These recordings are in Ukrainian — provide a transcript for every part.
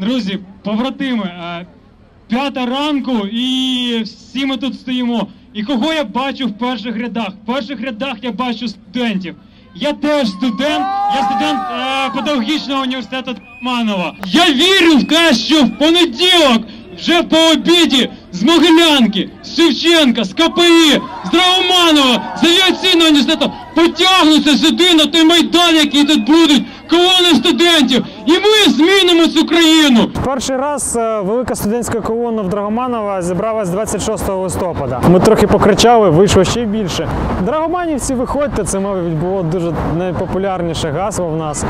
Друзі, побратими, е, п'ята ранку і всі ми тут стоїмо. І кого я бачу в перших рядах? В перших рядах я бачу студентів. Я теж студент, я студент е, педагогічного університету Манова. Я вірю в те, що в понеділок, вже по обіді, з Могилянки, з Шевченка, з КПІ, з Драгоманова, з авіаційного університету потягнуться сюди на той майдан, який тут будуть, колони студентів, і ми змінимо цю країну. Перший раз е, велика студентська колона в Драгоманова зібралась 26 листопада. Ми трохи покричали, вийшло ще більше. Драгоманівці, виходьте, це, мабуть, було дуже найпопулярніше гасло в нас.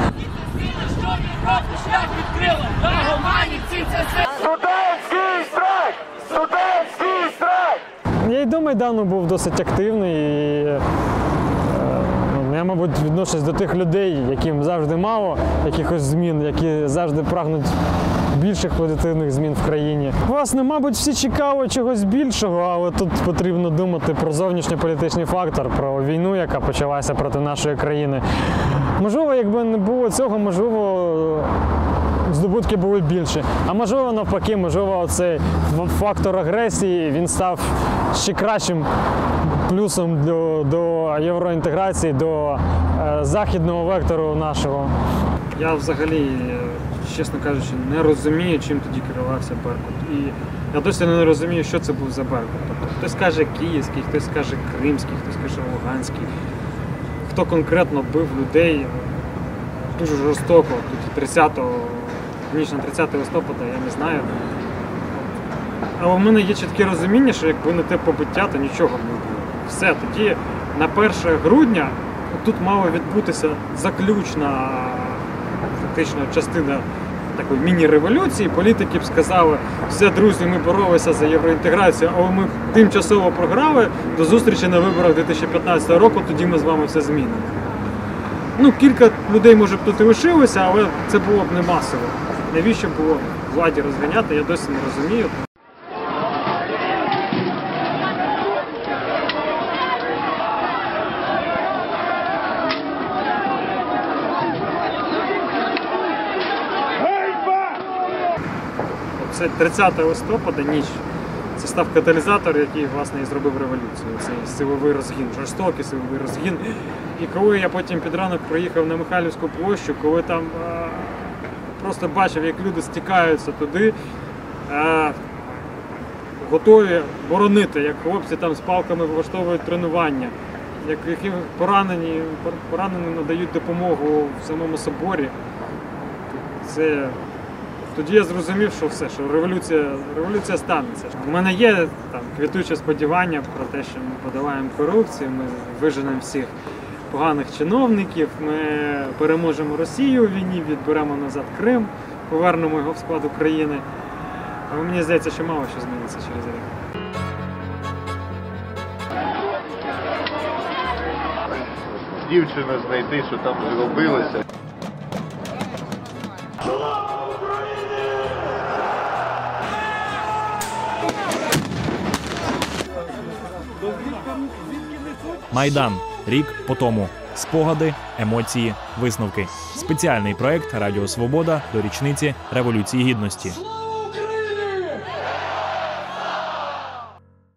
Студентський! Студентський страйк! Я й до Майдану був досить активний. Я, мабуть, відношусь до тих людей, яким завжди мало якихось змін, які завжди прагнуть більших позитивних змін в країні. Власне, мабуть, всі чекали чогось більшого, але тут потрібно думати про зовнішньополітичний фактор, про війну, яка почалася проти нашої країни. Можливо, якби не було цього, можливо, здобутки були більше. А можливо, навпаки, можливо, цей фактор агресії він став ще кращим плюсом до, до євроінтеграції, до е, західного вектору нашого. Я взагалі, е, чесно кажучи, не розумію, чим тоді керувався Беркут. І я досі не розумію, що це був за Беркут. Тобто хтось каже київський, хтось каже кримський, хтось каже луганський. Хто конкретно бив людей дуже жорстоко, тут 30-го, ніч на 30 листопада, я не знаю. Але в мене є чітке розуміння, що якби не те побиття, то нічого не було. Все, тоді на 1 грудня тут мала відбутися заключна фактично частина такої міні-революції. Політики б сказали, все, друзі, ми боролися за євроінтеграцію, але ми тимчасово програли до зустрічі на виборах 2015 року, тоді ми з вами все змінимо. Ну, кілька людей, може б тут і лишилося, але це було б не масово. Навіщо було владі розганяти, я досі не розумію. Це 30 листопада ніч. Це став каталізатор, який власне і зробив революцію. Цей силовий розгін, жорстокий силовий розгін. І коли я потім під ранок приїхав на Михайлівську площу, коли там просто бачив, як люди стікаються туди, е, готові боронити, як хлопці там з палками влаштовують тренування, як які поранені, пораненим надають допомогу в самому соборі. Це тоді я зрозумів, що все, що революція, революція станеться. У мене є там квітуче сподівання про те, що ми подолаємо корупцію, ми виженемо всіх поганих чиновників, ми переможемо Росію у війні, відберемо назад Крим, повернемо його в склад України. Але мені здається, що мало що зміниться через рік. дівчину знайти, що там зробилося. Майдан. Рік по тому. Спогади, емоції, висновки. Спеціальний проект Радіо Свобода до річниці Революції Гідності.